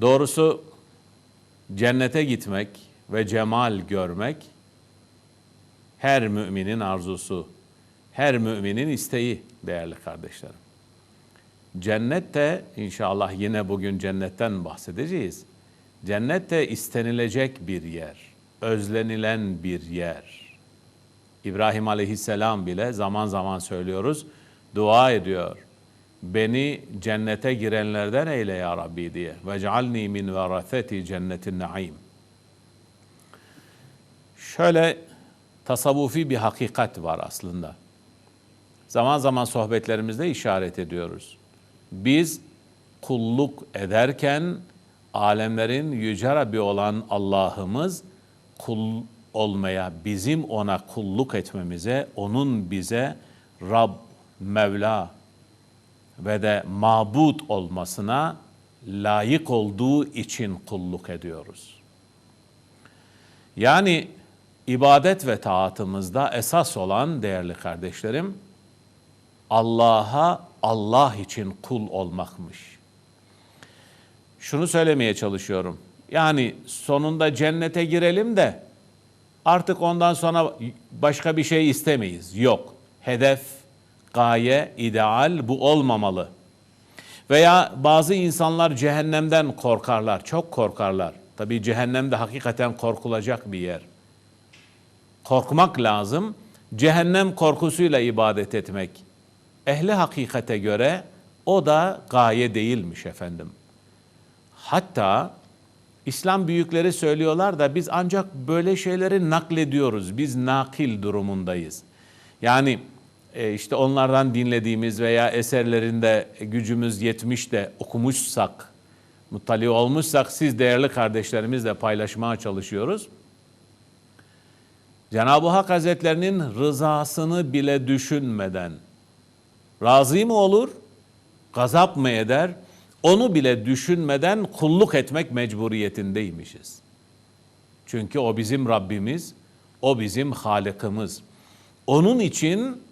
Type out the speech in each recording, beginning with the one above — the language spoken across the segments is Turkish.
Doğrusu cennete gitmek ve cemal görmek her müminin arzusu, her müminin isteği değerli kardeşlerim. Cennet de inşallah yine bugün cennetten bahsedeceğiz. Cennet de istenilecek bir yer, özlenilen bir yer. İbrahim Aleyhisselam bile zaman zaman söylüyoruz, dua ediyor. Beni cennete girenlerden eyle ya Rabbi diye. Ve cealni min veraseti cennetin naim. Şöyle tasavvufi bir hakikat var aslında. Zaman zaman sohbetlerimizde işaret ediyoruz. Biz kulluk ederken alemlerin yüce Rabbi olan Allah'ımız kul olmaya, bizim ona kulluk etmemize, onun bize Rab, Mevla ve de mabut olmasına layık olduğu için kulluk ediyoruz. Yani ibadet ve taatımızda esas olan değerli kardeşlerim, Allah'a Allah için kul olmakmış. Şunu söylemeye çalışıyorum. Yani sonunda cennete girelim de artık ondan sonra başka bir şey istemeyiz. Yok. Hedef, gaye, ideal bu olmamalı. Veya bazı insanlar cehennemden korkarlar, çok korkarlar. Tabii cehennem de hakikaten korkulacak bir yer. Korkmak lazım. Cehennem korkusuyla ibadet etmek. Ehli hakikate göre o da gaye değilmiş efendim. Hatta İslam büyükleri söylüyorlar da biz ancak böyle şeyleri naklediyoruz. Biz nakil durumundayız. Yani işte onlardan dinlediğimiz veya eserlerinde gücümüz yetmiş de okumuşsak, muttali olmuşsak siz değerli kardeşlerimizle paylaşmaya çalışıyoruz. Cenab-ı Hak Hazretlerinin rızasını bile düşünmeden razı mı olur, gazap mı eder, onu bile düşünmeden kulluk etmek mecburiyetindeymişiz. Çünkü o bizim Rabbimiz, o bizim Halık'ımız. Onun için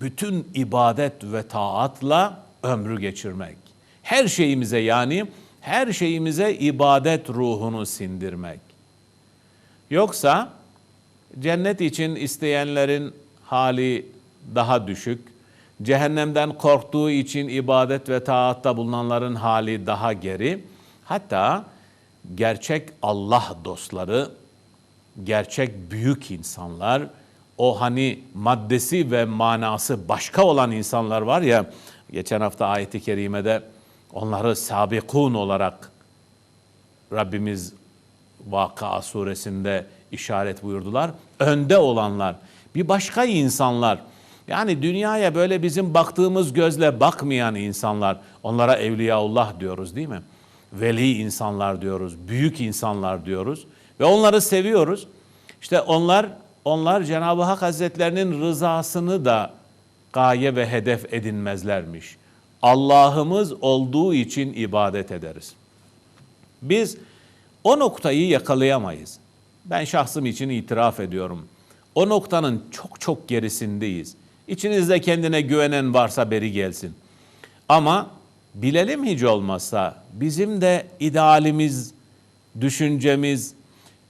bütün ibadet ve taatla ömrü geçirmek. Her şeyimize yani her şeyimize ibadet ruhunu sindirmek. Yoksa cennet için isteyenlerin hali daha düşük, cehennemden korktuğu için ibadet ve taatta bulunanların hali daha geri. Hatta gerçek Allah dostları, gerçek büyük insanlar, o hani maddesi ve manası başka olan insanlar var ya, geçen hafta ayeti kerimede onları sabikun olarak Rabbimiz Vaka suresinde işaret buyurdular. Önde olanlar, bir başka insanlar, yani dünyaya böyle bizim baktığımız gözle bakmayan insanlar, onlara evliyaullah diyoruz değil mi? Veli insanlar diyoruz, büyük insanlar diyoruz ve onları seviyoruz. İşte onlar onlar Cenab-ı Hak Hazretlerinin rızasını da gaye ve hedef edinmezlermiş. Allah'ımız olduğu için ibadet ederiz. Biz o noktayı yakalayamayız. Ben şahsım için itiraf ediyorum. O noktanın çok çok gerisindeyiz. İçinizde kendine güvenen varsa beri gelsin. Ama bilelim hiç olmazsa bizim de idealimiz, düşüncemiz,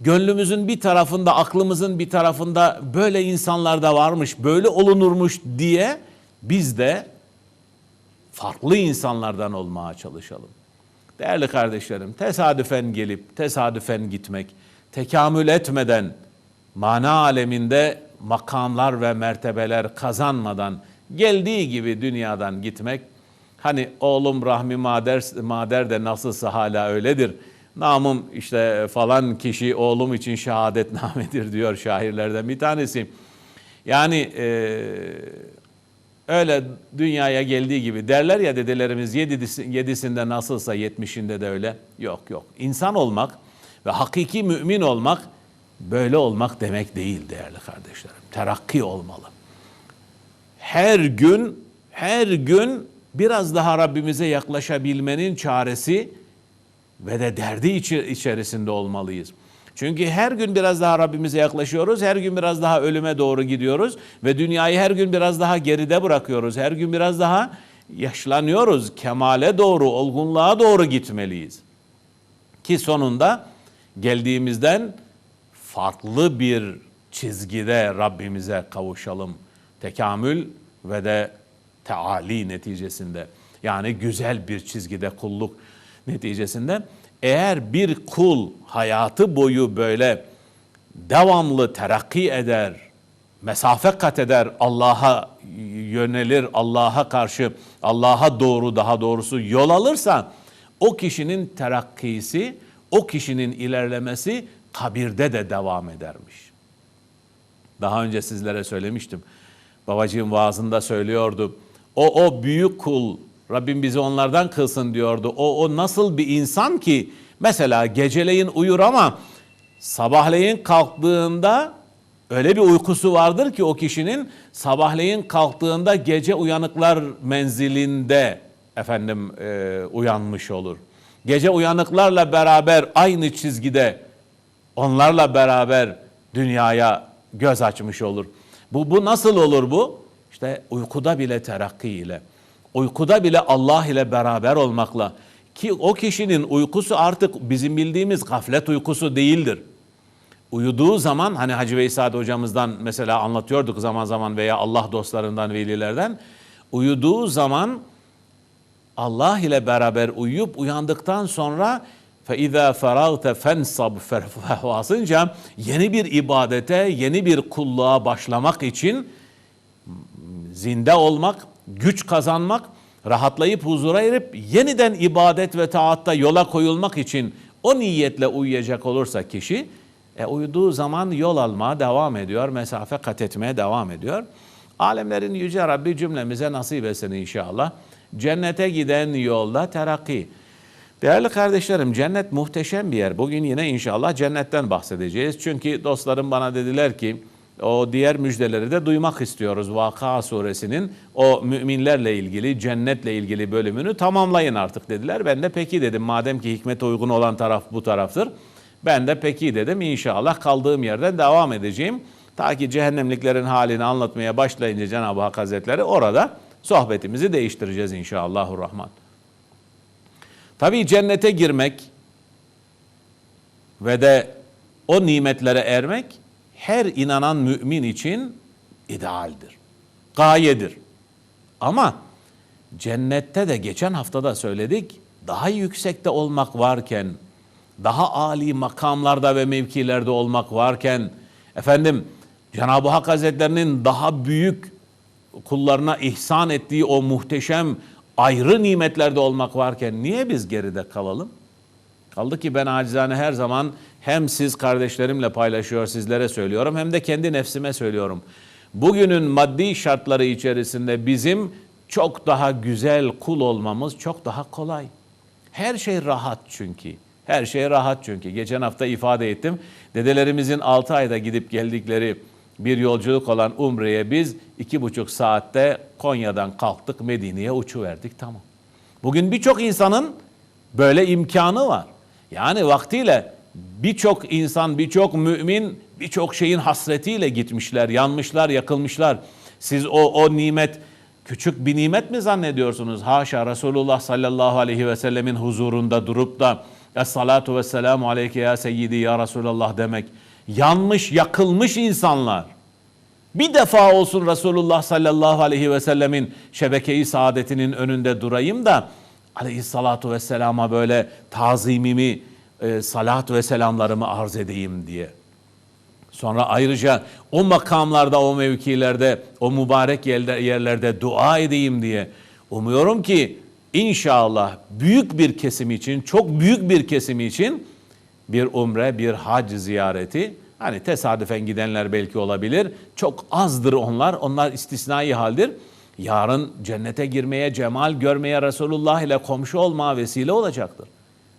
gönlümüzün bir tarafında, aklımızın bir tarafında böyle insanlar da varmış, böyle olunurmuş diye biz de farklı insanlardan olmaya çalışalım. Değerli kardeşlerim, tesadüfen gelip tesadüfen gitmek, tekamül etmeden mana aleminde makamlar ve mertebeler kazanmadan geldiği gibi dünyadan gitmek hani oğlum rahmi mader, mader de nasılsa hala öyledir. Namım işte falan kişi oğlum için şehadetnamedir diyor şairlerden bir tanesi. Yani e, öyle dünyaya geldiği gibi derler ya dedelerimiz yedisi, yedisinde nasılsa yetmişinde de öyle. Yok yok. İnsan olmak ve hakiki mümin olmak böyle olmak demek değil değerli kardeşlerim. Terakki olmalı. Her gün, her gün biraz daha Rabbimize yaklaşabilmenin çaresi ve de derdi içerisinde olmalıyız. Çünkü her gün biraz daha Rabbimize yaklaşıyoruz, her gün biraz daha ölüme doğru gidiyoruz ve dünyayı her gün biraz daha geride bırakıyoruz. Her gün biraz daha yaşlanıyoruz, kemale doğru, olgunluğa doğru gitmeliyiz. Ki sonunda geldiğimizden farklı bir çizgide Rabbimize kavuşalım. Tekamül ve de teali neticesinde. Yani güzel bir çizgide kulluk neticesinde. Eğer bir kul hayatı boyu böyle devamlı terakki eder, mesafe kat eder, Allah'a yönelir, Allah'a karşı, Allah'a doğru daha doğrusu yol alırsa o kişinin terakkisi, o kişinin ilerlemesi kabirde de devam edermiş. Daha önce sizlere söylemiştim. Babacığım vaazında söylüyordu. O o büyük kul Rabbim bizi onlardan kılsın diyordu. O o nasıl bir insan ki mesela geceleyin uyur ama sabahleyin kalktığında öyle bir uykusu vardır ki o kişinin sabahleyin kalktığında gece uyanıklar menzilinde efendim e, uyanmış olur. Gece uyanıklarla beraber aynı çizgide onlarla beraber dünyaya göz açmış olur. Bu, bu nasıl olur bu? İşte uykuda bile terakki ile, uykuda bile Allah ile beraber olmakla ki o kişinin uykusu artık bizim bildiğimiz gaflet uykusu değildir. Uyuduğu zaman hani Hacı Veysade hocamızdan mesela anlatıyorduk zaman zaman veya Allah dostlarından, velilerden uyuduğu zaman Allah ile beraber uyuyup uyandıktan sonra فَاِذَا فَرَغْتَ فَنْصَبْ فَهْوَاسınca yeni bir ibadete, yeni bir kulluğa başlamak için zinde olmak, güç kazanmak, rahatlayıp huzura erip yeniden ibadet ve taatta yola koyulmak için o niyetle uyuyacak olursa kişi e, uyuduğu zaman yol almaya devam ediyor, mesafe kat etmeye devam ediyor. Alemlerin Yüce Rabbi cümlemize nasip etsin inşallah. Cennete giden yolda terakki. Değerli kardeşlerim cennet muhteşem bir yer. Bugün yine inşallah cennetten bahsedeceğiz. Çünkü dostlarım bana dediler ki o diğer müjdeleri de duymak istiyoruz. Vaka suresinin o müminlerle ilgili, cennetle ilgili bölümünü tamamlayın artık dediler. Ben de peki dedim. Madem ki hikmete uygun olan taraf bu taraftır. Ben de peki dedim. İnşallah kaldığım yerden devam edeceğim. Ta ki cehennemliklerin halini anlatmaya başlayınca Cenab-ı Hak Hazretleri orada sohbetimizi değiştireceğiz inşallahurrahman. Tabii cennete girmek ve de o nimetlere ermek her inanan mümin için idealdir. Gayedir. Ama cennette de geçen haftada söyledik daha yüksekte olmak varken, daha âli makamlarda ve mevkilerde olmak varken, efendim Cenab-ı Hak Hazretlerinin daha büyük kullarına ihsan ettiği o muhteşem ayrı nimetlerde olmak varken niye biz geride kalalım? Kaldı ki ben acizane her zaman hem siz kardeşlerimle paylaşıyor, sizlere söylüyorum hem de kendi nefsime söylüyorum. Bugünün maddi şartları içerisinde bizim çok daha güzel kul olmamız çok daha kolay. Her şey rahat çünkü. Her şey rahat çünkü. Geçen hafta ifade ettim. Dedelerimizin 6 ayda gidip geldikleri bir yolculuk olan Umre'ye biz iki buçuk saatte Konya'dan kalktık Medine'ye uçuverdik tamam. Bugün birçok insanın böyle imkanı var. Yani vaktiyle birçok insan, birçok mümin birçok şeyin hasretiyle gitmişler, yanmışlar, yakılmışlar. Siz o, o nimet küçük bir nimet mi zannediyorsunuz? Haşa Resulullah sallallahu aleyhi ve sellemin huzurunda durup da Es-salatu ve selamu aleyke ya seyyidi ya Resulallah demek. Yanmış, yakılmış insanlar. Bir defa olsun Resulullah sallallahu aleyhi ve sellemin şebekeyi saadetinin önünde durayım da aleyhissalatu vesselama böyle tazimimi, e, salat ve selamlarımı arz edeyim diye. Sonra ayrıca o makamlarda, o mevkilerde, o mübarek yerlerde dua edeyim diye. Umuyorum ki inşallah büyük bir kesim için, çok büyük bir kesim için bir umre, bir hac ziyareti Hani tesadüfen gidenler belki olabilir. Çok azdır onlar. Onlar istisnai haldir. Yarın cennete girmeye, cemal görmeye Resulullah ile komşu olma vesile olacaktır.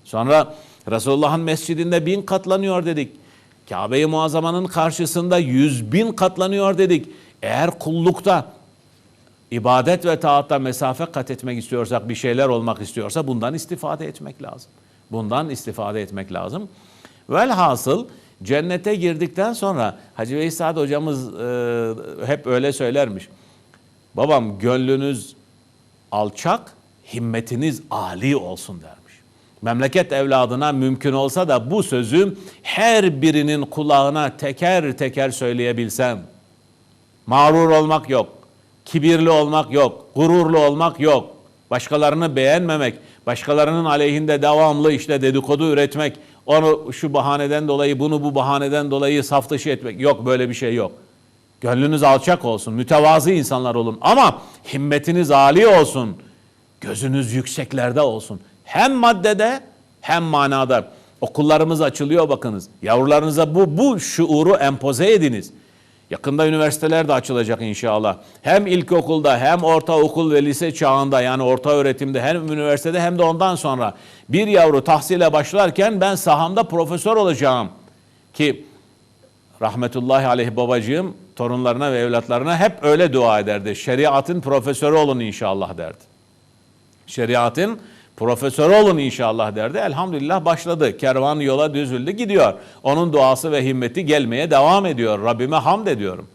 Sonra Resulullah'ın mescidinde bin katlanıyor dedik. Kabe-i Muazzama'nın karşısında yüz bin katlanıyor dedik. Eğer kullukta, ibadet ve taatta mesafe kat etmek istiyorsak, bir şeyler olmak istiyorsa bundan istifade etmek lazım. Bundan istifade etmek lazım. Velhasıl Cennete girdikten sonra Hacı Veysade hocamız e, hep öyle söylermiş. Babam gönlünüz alçak, himmetiniz âli olsun dermiş. Memleket evladına mümkün olsa da bu sözü her birinin kulağına teker teker söyleyebilsem. Mağrur olmak yok. Kibirli olmak yok. Gururlu olmak yok. Başkalarını beğenmemek, başkalarının aleyhinde devamlı işte dedikodu üretmek, onu şu bahaneden dolayı, bunu bu bahaneden dolayı saf dışı etmek. Yok böyle bir şey yok. Gönlünüz alçak olsun, mütevazı insanlar olun ama himmetiniz âli olsun. Gözünüz yükseklerde olsun. Hem maddede hem manada. Okullarımız açılıyor bakınız. Yavrularınıza bu bu şuuru empoze ediniz. Yakında üniversiteler de açılacak inşallah. Hem ilkokulda hem ortaokul ve lise çağında yani orta öğretimde hem üniversitede hem de ondan sonra bir yavru tahsile başlarken ben sahamda profesör olacağım ki rahmetullahi aleyh babacığım torunlarına ve evlatlarına hep öyle dua ederdi. Şeriatın profesörü olun inşallah derdi. Şeriatın profesörü olun inşallah derdi. Elhamdülillah başladı. Kervan yola düzüldü gidiyor. Onun duası ve himmeti gelmeye devam ediyor. Rabbime hamd ediyorum.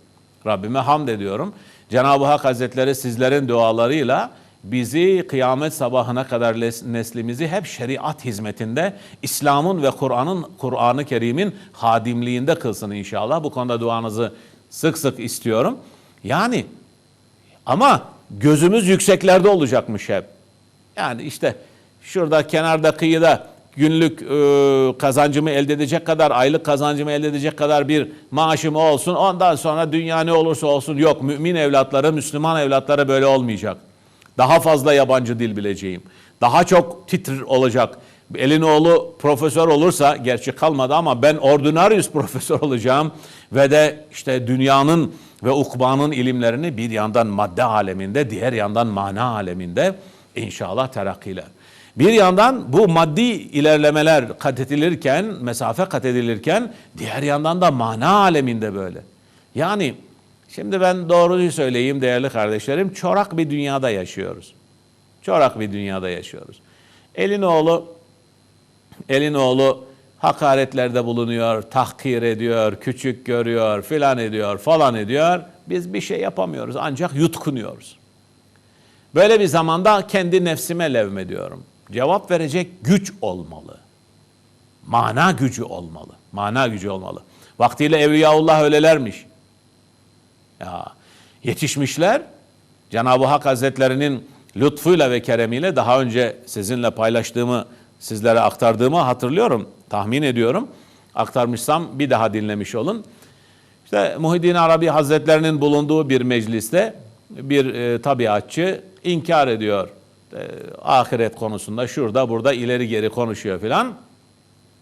Rabbime hamd ediyorum. Cenab-ı Hak Hazretleri sizlerin dualarıyla bizi kıyamet sabahına kadar neslimizi hep şeriat hizmetinde, İslam'ın ve Kur'an'ın Kur'an-ı Kerim'in hadimliğinde kılsın inşallah. Bu konuda duanızı sık sık istiyorum. Yani ama gözümüz yükseklerde olacakmış hep. Yani işte şurada kenarda kıyıda günlük e, kazancımı elde edecek kadar, aylık kazancımı elde edecek kadar bir maaşım olsun. Ondan sonra dünya ne olursa olsun yok. Mümin evlatları, Müslüman evlatları böyle olmayacak. Daha fazla yabancı dil bileceğim. Daha çok titr olacak. Elin oğlu profesör olursa, gerçi kalmadı ama ben ordinarius profesör olacağım. Ve de işte dünyanın ve ukbanın ilimlerini bir yandan madde aleminde, diğer yandan mana aleminde inşallah terakkiler. Bir yandan bu maddi ilerlemeler kat edilirken, mesafe kat edilirken diğer yandan da mana aleminde böyle. Yani şimdi ben doğruyu söyleyeyim değerli kardeşlerim, çorak bir dünyada yaşıyoruz. Çorak bir dünyada yaşıyoruz. Elinoğlu Elinoğlu hakaretlerde bulunuyor, tahkir ediyor, küçük görüyor, filan ediyor, falan ediyor. Biz bir şey yapamıyoruz ancak yutkunuyoruz. Böyle bir zamanda kendi nefsime levmediyorum. Cevap verecek güç olmalı. Mana gücü olmalı. Mana gücü olmalı. Vaktiyle Evliyaullah öylelermiş. Ya yetişmişler. Cenab-ı Hak Hazretlerinin lütfuyla ve keremiyle daha önce sizinle paylaştığımı, sizlere aktardığımı hatırlıyorum. Tahmin ediyorum. Aktarmışsam bir daha dinlemiş olun. İşte Muhyiddin Arabi Hazretlerinin bulunduğu bir mecliste bir e, tabiatçı inkar ediyor. E, ahiret konusunda şurada burada ileri geri konuşuyor filan.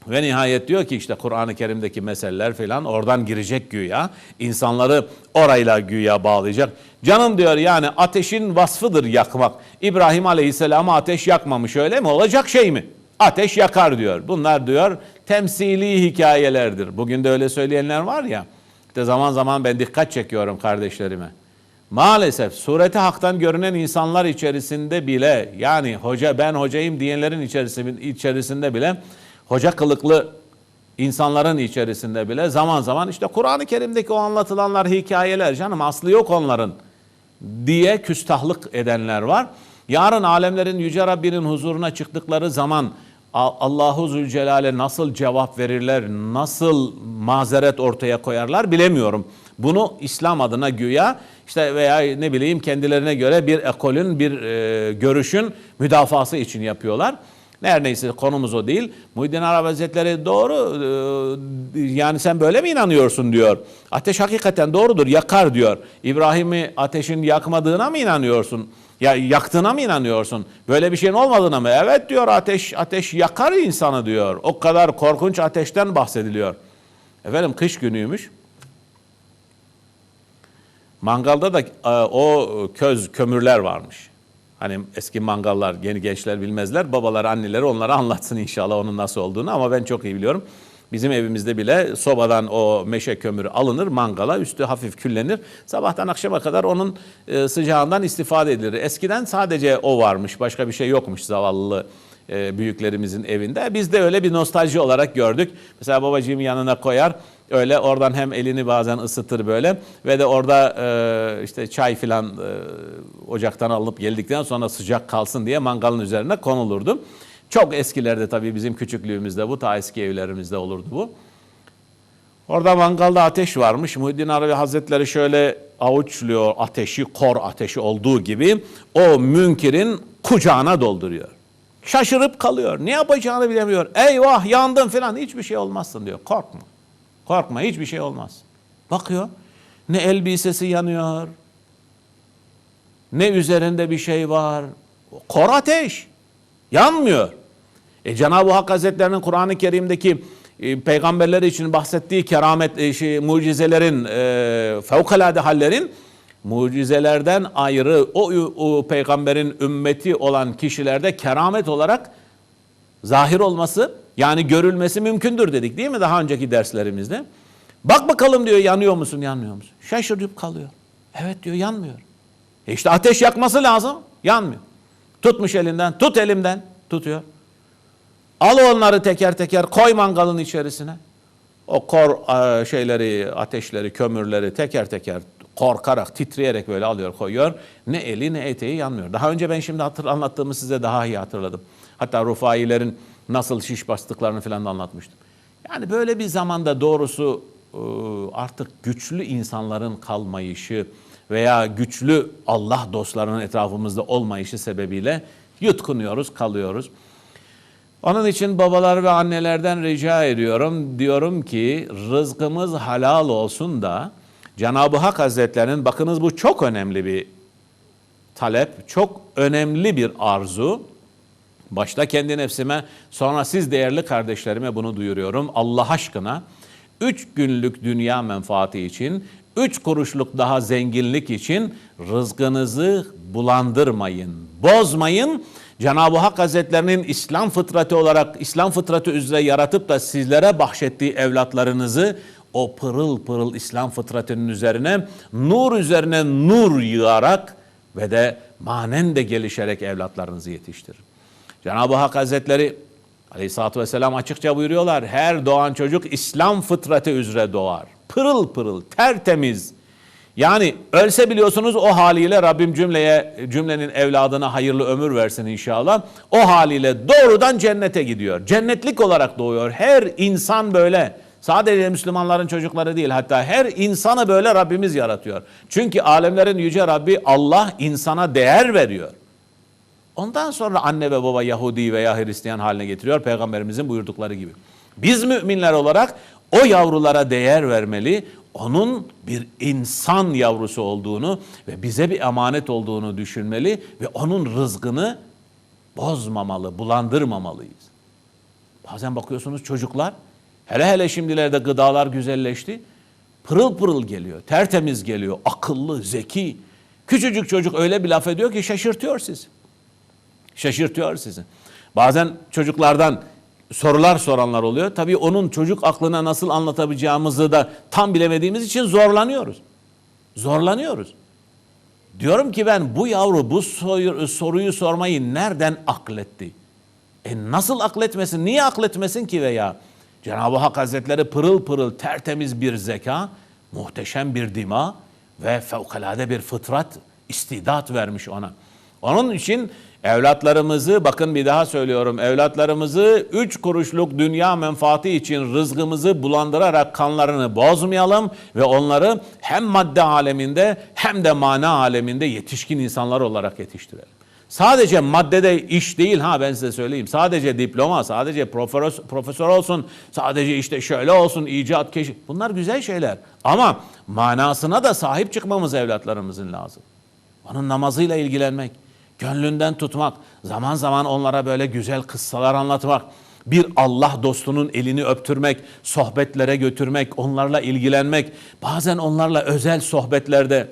Ve nihayet diyor ki işte Kur'an-ı Kerim'deki meseleler filan oradan girecek güya. İnsanları orayla güya bağlayacak. Canım diyor yani ateşin vasfıdır yakmak. İbrahim Aleyhisselam'a ateş yakmamış öyle mi? Olacak şey mi? Ateş yakar diyor. Bunlar diyor temsili hikayelerdir. Bugün de öyle söyleyenler var ya. İşte zaman zaman ben dikkat çekiyorum kardeşlerime. Maalesef sureti haktan görünen insanlar içerisinde bile yani hoca ben hocayım diyenlerin içerisinde, bile hoca kılıklı insanların içerisinde bile zaman zaman işte Kur'an-ı Kerim'deki o anlatılanlar hikayeler canım aslı yok onların diye küstahlık edenler var. Yarın alemlerin yüce Rabbinin huzuruna çıktıkları zaman Allahu Zülcelal'e nasıl cevap verirler, nasıl mazeret ortaya koyarlar bilemiyorum. Bunu İslam adına güya işte veya ne bileyim kendilerine göre bir ekolün, bir e, görüşün müdafası için yapıyorlar. Her neyse konumuz o değil. Muhyiddin Arabi Hazretleri doğru e, yani sen böyle mi inanıyorsun diyor. Ateş hakikaten doğrudur yakar diyor. İbrahim'i ateşin yakmadığına mı inanıyorsun? Ya yaktığına mı inanıyorsun? Böyle bir şeyin olmadığına mı? Evet diyor ateş ateş yakar insanı diyor. O kadar korkunç ateşten bahsediliyor. Efendim kış günüymüş. Mangalda da e, o köz kömürler varmış. Hani eski mangallar, yeni gençler bilmezler. Babalar, anneleri onlara anlatsın inşallah onun nasıl olduğunu ama ben çok iyi biliyorum. Bizim evimizde bile sobadan o meşe kömürü alınır mangala, üstü hafif küllenir. Sabahtan akşama kadar onun e, sıcağından istifade edilir. Eskiden sadece o varmış, başka bir şey yokmuş zavallı e, büyüklerimizin evinde. Biz de öyle bir nostalji olarak gördük. Mesela babacığım yanına koyar, öyle oradan hem elini bazen ısıtır böyle ve de orada e, işte çay filan e, ocaktan alıp geldikten sonra sıcak kalsın diye mangalın üzerine konulurdu. Çok eskilerde tabii bizim küçüklüğümüzde bu, ta eski evlerimizde olurdu bu. Orada mangalda ateş varmış. Muhyiddin Arabi Hazretleri şöyle avuçluyor ateşi, kor ateşi olduğu gibi o münkirin kucağına dolduruyor. Şaşırıp kalıyor. Ne yapacağını bilemiyor. Eyvah yandım falan. Hiçbir şey olmazsın diyor. Korkma. Korkma hiçbir şey olmaz. Bakıyor. Ne elbisesi yanıyor. Ne üzerinde bir şey var. Kor ateş. Yanmıyor. E, Cenab-ı Hak Hazretlerinin Kur'an-ı Kerim'deki e, peygamberler için bahsettiği keramet, e, şey, mucizelerin, e, fevkalade hallerin mucizelerden ayrı o, o peygamberin ümmeti olan kişilerde keramet olarak zahir olması yani görülmesi mümkündür dedik değil mi daha önceki derslerimizde? Bak bakalım diyor yanıyor musun yanmıyor musun? Şaşırıp kalıyor. Evet diyor yanmıyor. E işte ateş yakması lazım yanmıyor. Tutmuş elinden tut elimden tutuyor. Al onları teker teker koy mangalın içerisine. O kor e, şeyleri, ateşleri, kömürleri teker teker korkarak, titreyerek böyle alıyor, koyuyor. Ne eli ne eteği yanmıyor. Daha önce ben şimdi hatır, anlattığımı size daha iyi hatırladım. Hatta Rufailerin nasıl şiş bastıklarını falan da anlatmıştım. Yani böyle bir zamanda doğrusu e, artık güçlü insanların kalmayışı veya güçlü Allah dostlarının etrafımızda olmayışı sebebiyle yutkunuyoruz, kalıyoruz. Onun için babalar ve annelerden rica ediyorum. Diyorum ki rızkımız halal olsun da Cenab-ı Hak Hazretlerinin bakınız bu çok önemli bir talep, çok önemli bir arzu. Başta kendi nefsime sonra siz değerli kardeşlerime bunu duyuruyorum. Allah aşkına üç günlük dünya menfaati için, üç kuruşluk daha zenginlik için rızkınızı bulandırmayın, bozmayın. Cenab-ı Hak Hazretlerinin İslam fıtratı olarak, İslam fıtratı üzere yaratıp da sizlere bahşettiği evlatlarınızı o pırıl pırıl İslam fıtratının üzerine, nur üzerine nur yığarak ve de manen de gelişerek evlatlarınızı yetiştirin. Cenab-ı Hak Hazretleri Aleyhisselatü Vesselam açıkça buyuruyorlar. Her doğan çocuk İslam fıtratı üzere doğar. Pırıl pırıl, tertemiz. Yani ölse biliyorsunuz o haliyle Rabbim cümleye cümlenin evladına hayırlı ömür versin inşallah. O haliyle doğrudan cennete gidiyor. Cennetlik olarak doğuyor. Her insan böyle. Sadece Müslümanların çocukları değil hatta her insanı böyle Rabbimiz yaratıyor. Çünkü alemlerin yüce Rabbi Allah insana değer veriyor. Ondan sonra anne ve baba Yahudi veya Hristiyan haline getiriyor peygamberimizin buyurdukları gibi. Biz müminler olarak o yavrulara değer vermeli, onun bir insan yavrusu olduğunu ve bize bir emanet olduğunu düşünmeli ve onun rızkını bozmamalı, bulandırmamalıyız. Bazen bakıyorsunuz çocuklar, hele hele şimdilerde gıdalar güzelleşti, pırıl pırıl geliyor, tertemiz geliyor, akıllı, zeki. Küçücük çocuk öyle bir laf ediyor ki şaşırtıyor sizi. Şaşırtıyor sizi. Bazen çocuklardan sorular soranlar oluyor. Tabii onun çocuk aklına nasıl anlatabileceğimizi da tam bilemediğimiz için zorlanıyoruz. Zorlanıyoruz. Diyorum ki ben bu yavru bu soruyu sormayı nereden akletti? E nasıl akletmesin? Niye akletmesin ki veya? Cenab-ı Hak Hazretleri pırıl pırıl tertemiz bir zeka, muhteşem bir dima ve fevkalade bir fıtrat, istidat vermiş ona. Onun için evlatlarımızı bakın bir daha söylüyorum evlatlarımızı üç kuruşluk dünya menfaati için rızkımızı bulandırarak kanlarını bozmayalım ve onları hem madde aleminde hem de mana aleminde yetişkin insanlar olarak yetiştirelim. Sadece maddede iş değil ha ben size söyleyeyim. Sadece diploma, sadece profesör, olsun, sadece işte şöyle olsun, icat, keşif. Bunlar güzel şeyler. Ama manasına da sahip çıkmamız evlatlarımızın lazım. Onun namazıyla ilgilenmek, gönlünden tutmak, zaman zaman onlara böyle güzel kıssalar anlatmak, bir Allah dostunun elini öptürmek, sohbetlere götürmek, onlarla ilgilenmek, bazen onlarla özel sohbetlerde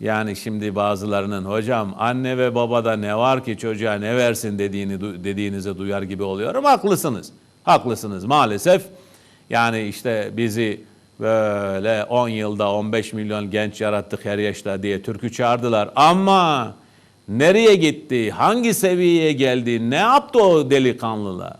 yani şimdi bazılarının hocam anne ve babada ne var ki çocuğa ne versin dediğini dediğinizi duyar gibi oluyorum. Haklısınız. Haklısınız maalesef. Yani işte bizi böyle 10 yılda 15 milyon genç yarattık her yaşta diye türkü çağırdılar. Ama nereye gitti? Hangi seviyeye geldi? Ne yaptı o delikanlılar?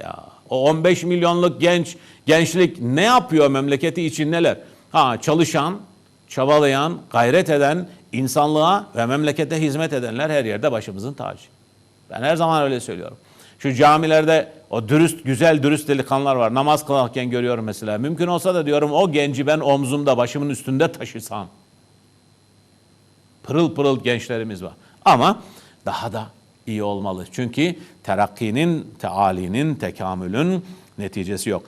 Ya o 15 milyonluk genç gençlik ne yapıyor memleketi için neler? Ha çalışan, çabalayan, gayret eden, insanlığa ve memlekete hizmet edenler her yerde başımızın tacı. Ben her zaman öyle söylüyorum. Şu camilerde o dürüst, güzel, dürüst delikanlılar var. Namaz kılarken görüyorum mesela. Mümkün olsa da diyorum o genci ben omzumda, başımın üstünde taşısam. Pırıl pırıl gençlerimiz var. Ama daha da iyi olmalı. Çünkü terakkinin, tealinin, tekamülün neticesi yok.